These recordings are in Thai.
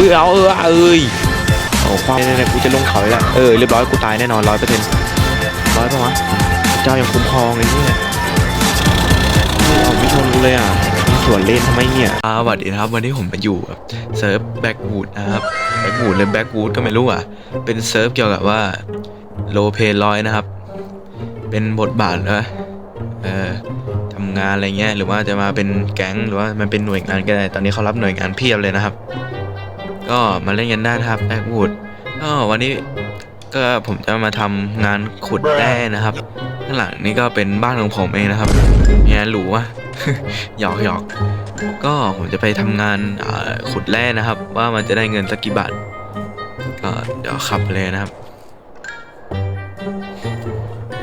อุ้ยเอาเออเอ้ยโอ้ความเนี่ยกูจะลงเขาแล้วเออเรียบร้อยกูตายแน่นอนร้อยเปอร์เซ็นต์ร้อยป่ะวะเจ้ายังคุ้มครองไอ้เนี่ยไม่เอาไม่ชนกูเลยอะมีส่วนเล่นทำไมเนี่ยอ่าสวัสดีนะครับ วันนี้ผมมาอยู่กับเซิร์ฟแบ็กวูดนะครับแบ็กวูดหรือแบ็กวูดก็ไม่รู้อะ เป็นเซิร์ฟเกี่ยวกับว่าโลเพร้อยนะครับ เป็นบทบาทนะเอ่อทำงานอะไรเงี้ยหรือว่าจะมาเป็นแก๊งหรือว่ามันเป็นหน่วยงานก็ได้ ตอนนี้เขารับหน่วยงานเพียบเลยนะครับ ก็มาเล่นกันได้นะครับแบ็กวูดก็วันนี้ก็ผมจะมาทำงานขุดแร่นะครับ ข้างหลังนี่ก็เป็นบ้านของผมเองนะครับเนี่ยหรูอะหยอกหยอกก็ผมจะไปทำงานอ่าขุดแร่นะครับ ว่ามันจะได้เงินสักกี่บาทก็เดี๋ยวขับไปเลยนะครับ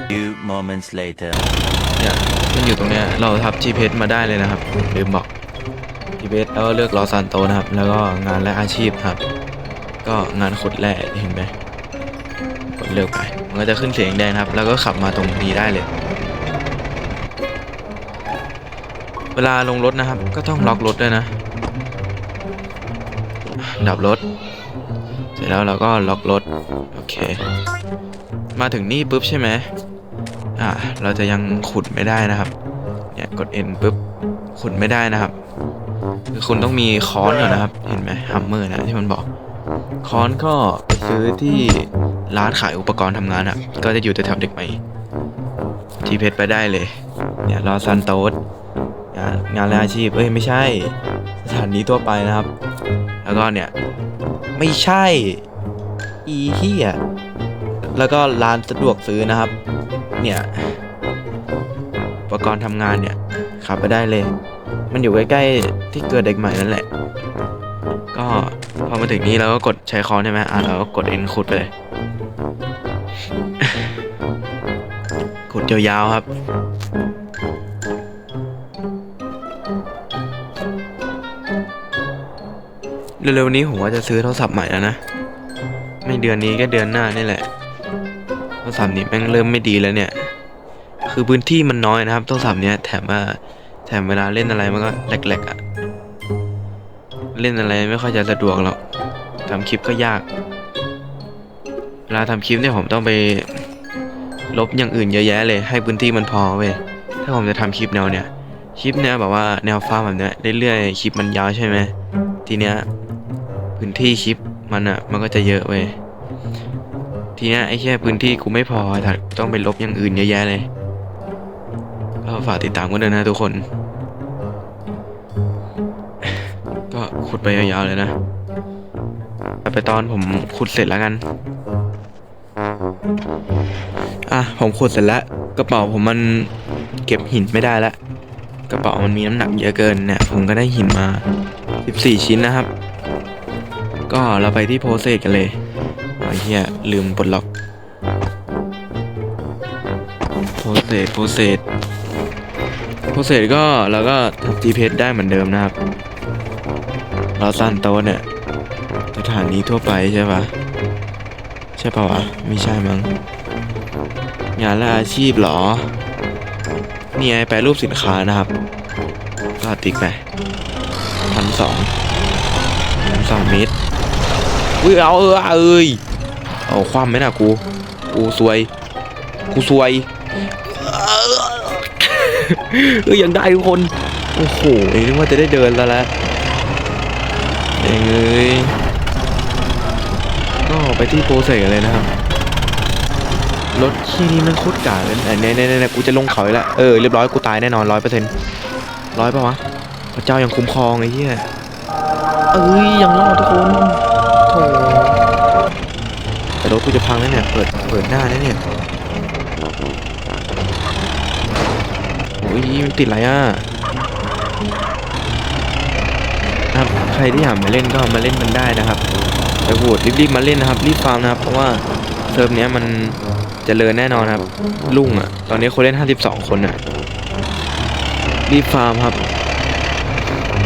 Few moments later. เนี่ยมันอยู่ตรงเนี้ยเราทับ GPS มาได้เลยนะครับลืมบอก GPS แล้วก็เลือกลอซันโตนะครับ แล้วก็งานและอาชีพครับ ก็งานขุดแร่เห็นไหมกดเลือกไป มันก็จะขึ้นเสียงแดงนครับ แล้วก็ขับมาตรงนี้ได้เลย เวลาลงรถนะครับ ก็ต้องล็อกรถด้วยนะ ดับรถ เสร็จแล้วเราก็ล็อกรถ โอเค มาถึงนี่ปุ๊บใช่ไหมอ่าเราจะยังขุดไม่ได้นะครับ เนี่ยกด N ปุ๊บขุดไม่ได้นะครับ คือคุณต้องมีค้อนก่อนนะครับ เห็นไหมฮัมเมอร์นะที่มันบอก ค้อนก็ไปซื้อที่ร้านขายอุปกรณ์ทำงานอะ ก็จะอยู่แถวเด็กใหม่ ทีเพชรไปได้เลย เนี่ยรอซันโตสงานงานและอาชีพ เอ้ยไม่ใช่ สถานีทั่วไปนะครับ แล้วก็เนี่ย ไม่ใช่ อีเฮียแล้วก็ร้านสะดวกซื้อนะครับ เนี่ย อุปกรณ์ทำงานเนี่ยขับไปได้เลย มันอยู่ใกล้ๆที่เกิดเด็กใหม่นั่นแหละ ก็พอมาถึงนี้เราก็กดใช้คอนใช่ไหมอะเราก็กด N ขุดไปเลย ขุดยาวๆครับเร็วๆนี้ผมว่าจะซื้อโทรศัพท์ใหม่แล้วนะ ไม่เดือนนี้ก็เดือนหน้านี่แหละ โทรศัพท์นี้แม่งเริ่มไม่ดีแล้วเนี่ย คือพื้นที่มันน้อยนะครับ โทรศัพท์เนี้ยแถมว่า แถมเวลาเล่นอะไรมันก็แหลกๆอะ่ะ เล่นอะไรไม่ค่อยจะสะดวกหรอกทำคลิปก็ยาก เวลาทำคลิปเนี่ยผมต้องไป ลบอย่างอื่นเยอะแยะเลย ให้พื้นที่มันพอเว้ย ถ้าผมจะทำคลิปแนวเนี้ยคลิปเนี้ยแบบว่าแนวฟาร์มแบบเนี้ยเรื่อยๆ คลิปมันยาวใช่ไหม ทีเนี้ยพื้นที่คลิปมันอะ่ะมันก็จะเยอะเว้ย ทีเนี้ยไอ้แค่พื้นที่กูไม่พอแต่ต้องไปลบอย่างอื่นเยอะแยะเลย ก็ฝากติดตามกันด้วยนะทุกคน ก็ขุดไปยาวๆเลยนะ ไปตอนผมขุดเสร็จแล้วกัน อะผมขุดเสร็จแล้วกระเป๋าผมมันเก็บหินไม่ได้แล้วกระเป๋ามันมีน้ำหนักเยอะเกินเนี่ยผมก็ได้หินมา 14 ชิ้นนะครับ ก็เราไปที่โพสเซกันเลยไอ้เหี้ยลืมปลดล็อกโปรเซโปรเซ สโปรเซสก็เราก็ทำ GPS ได้เหมือนเดิมนะครับ เราสั้นโต๊ะเนี่ยสถานีทั่วไปใช่ปะใช่ปะวะไม่ใช่มั้งงานและอาชีพหรอ นี่ไงแปลรูปสินค้านะครับก็ติ๊กไปพันสองพันสองเมตรอุ้ยเอาเออเอ้ยเอาความไหมนะกู กูซวย กูซวย เออยังได้ทุกคน โอ้โหนึกว่าจะได้เดินแล้วแหละเองเอ้ยก็ไปที่โปรเซสเลยนะครับ รถที่นี่มันโคตรกาเลยเน่เน่เน่กูจะลงเขาแล้วเออเรียบร้อยกูตายแน่นอนร้อยเปอร์เซ็นต์ร้อยป่ะวะพระเจ้ายังคุ้มครองไอ้เหี้ยเอ้ยยังรอดทุกคนโถแต่รถกูจะพังแล้วเนี่ยเปิดเปิดหน้าแล้วเนี่ย อ้ยมันติดอะไรอะครับใครที่อยากมาเล่นก็มาเล่นกันได้นะครับแต่โหวตรีบๆมาเล่นนะครับรีบฟาร์มนะครับเพราะว่าเซิร์ฟเนี้ยมันจเจริญแน่นอนครับลุ่งอะ ตอนนี้คนเล่น 52 คนอะ รีบฟาร์มครับ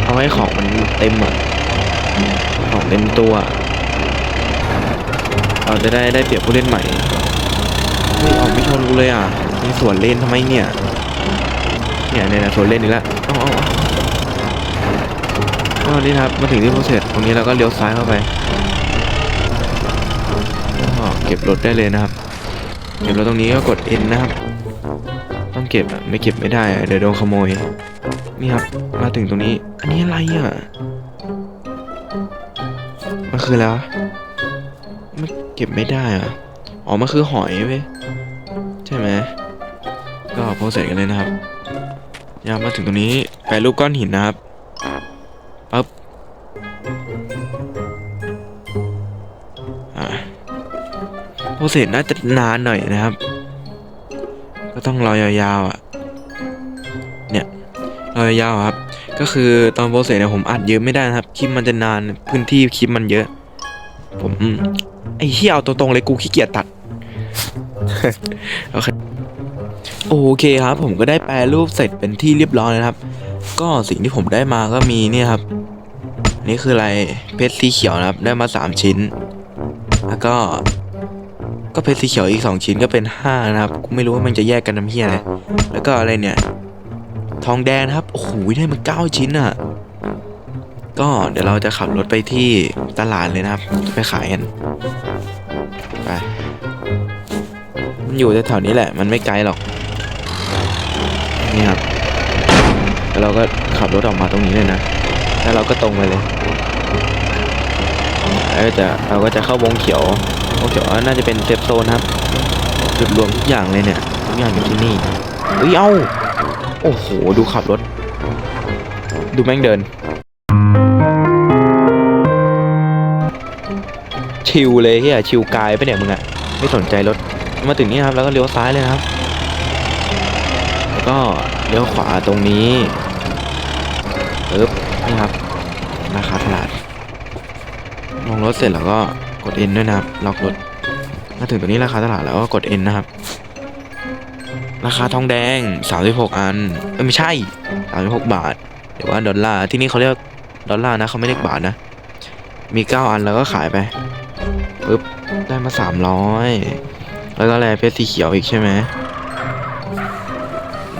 เอาให้ของมันเต็มอะ ของเต็มตัว เราจะได้ได้เปรียบผู้เล่นใหม่เฮ้ยออกไม่ชนกูเลยอะมีสวนเล่นทำไมเนี่ย เนี่ยเนี่ยนี่ยสวนเล่นอีกแล้วเอาเอาเอาก็นี่นะครับมาถึงที่โปรเซสตรงนี้เราก็เลี้ยวซ้ายเข้าไปก็เก็บรถได้เลยนะครับเก็บรถตรงนี้ก็กด N นะครับ ต้องเก็บอะไม่เก็บไม่ได้เดี๋ยวโดนขโมยนี่ครับมาถึงตรงนี้ อันนี้อะไรอะมันคืออะไรวะมันเก็บไม่ได้อะอ๋อมันคือหอยเว้ยใช่ไหมก็โปรเซสกันเลยนะครับ ยามมาถึงตรงนี้แปรรูปก้อนหินนะครับปั๊บอ่าโปรเซสน่าจะนานหน่อยนะครับ ก็ต้องรอยาวๆอะ เนี่ยรอยาวๆครับ ก็คือตอนโปรเซสเนี่ยผมอัดเยอะไม่ได้นะครับ คลิปมันจะนานพื้นที่คลิปมันเยอะ ผมไอ้เหี้ยเอาตรงๆเลยกูขี้เกียจตัด โอเค โอเคครับ ผมก็ได้แปลรูปเสร็จเป็นที่เรียบร้อยแล้วนะครับ ก็สิ่งที่ผมได้มาก็มีเนี่ยครับ นี่คืออะไรเพชรสีเขียวนะครับ ได้มา 3 ชิ้น แล้วก็ ก็เพชรสีเขียวอีก 2 ชิ้นก็เป็น 5 นะครับกูไม่รู้ว่ามันจะแยกกันน้ำเฮียอะไรแล้วก็อะไรเนี่ย ทองแดงครับโอ้โหได้มา 9 ชิ้นอะก็เดี๋ยวเราจะขับรถไปที่ตลาดเลยนะครับ ไปขายกันไปมันอยู่แถวๆนี้แหละ มันไม่ไกลหรอก นี่ครับแล้วเราก็ขับรถออกมาตรงนี้เลยนะ แล้วเราก็ตรงไปเลยแล้วจะเราก็จะเข้าวงเขียววงเขียวน่าจะเป็นเซฟโซนครับจุดรวมทุกอย่างเลยเนี่ยทุกอย่างอยู่ที่นี่เฮ้ยเอ้าโอ้โหดูขับรถ ดูแม่งเดิน ชิวเลยเฮียชิวกายไปเนี่ยมึงอะไม่สนใจรถมาถึงนี่ครับแล้วก็เลี้ยวซ้ายเลยนะครับ ก็เลี้ยวขวาตรงนี้ปึ๊บนี่ครับราคาตลาดลงรถเสร็จแล้วก็กด N ด้วยนะครับล็อกรถมาถึงตรงนี้ราคาตลาดแล้วก็กด N นะครับ ราคาทองแดง 36 อันเอ้ยไม่ใช่ 36 บาทหรือว่าดอลลาร์ที่นี่เขาเรียกดอลลาร์นะเขาไม่เรียกบาทนะ มี 9 อันแล้วก็ขายไปปึ๊บได้มา 300 แล้วก็อะไรเพชรสีเขียวอีกใช่ไหม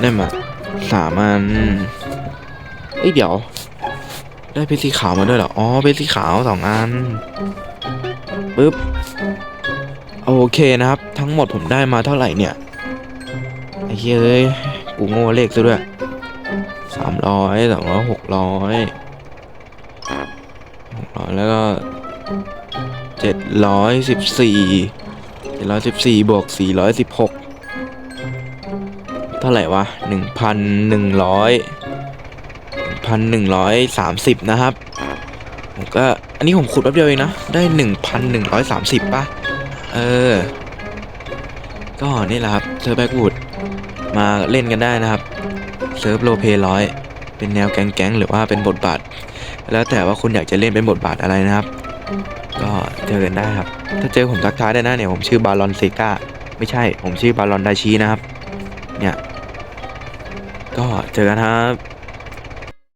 ได้มาสามอันเอ้ยเดี๋ยว ได้เพชรสีขาวมาด้วยเหรอ อ๋อเพชรสีขาวสองอันปึ๊บโอเคนะครับ ทั้งหมดผมได้มาเท่าไหร่เนี่ยไอ้เฮ้ยเอ้ยกูโง่เลขซะด้วยสามร้อยสองร้อยหกร้อยหกร้อยแล้วก็เจ็ดร้อยสิบสี่เจ็ดร้อยสิบสี่บวกสี่ร้อยสิบหก เท่าไหร่วะหนึ่งพันหนึ่งร้อยพันหนึ่งร้อยสามสิบนะครับผมก็อันนี้ผมขุดแป๊บเดียวเองนะ ได้หนึ่งพันหนึ่งร้อยสามสิบป่ะ เออ ก็นี่แหละครับเซิร์ฟแบ็กวูดมาเล่นกันได้นะครับเซิร์ฟโลเพร้อยเป็นแนวแก๊งๆหรือว่าเป็นบทบาท แล้วแต่ว่าคุณอยากจะเล่นเป็นบทบาทอะไรนะครับ ก็เจอกันได้ครับ ถ้าเจอผมทักทายได้นะเนี่ยผมชื่อบาลอนเซกาไม่ใช่ผมชื่อบาลอนไดชีนะครับ เนี่ย ก็เจอกันครับ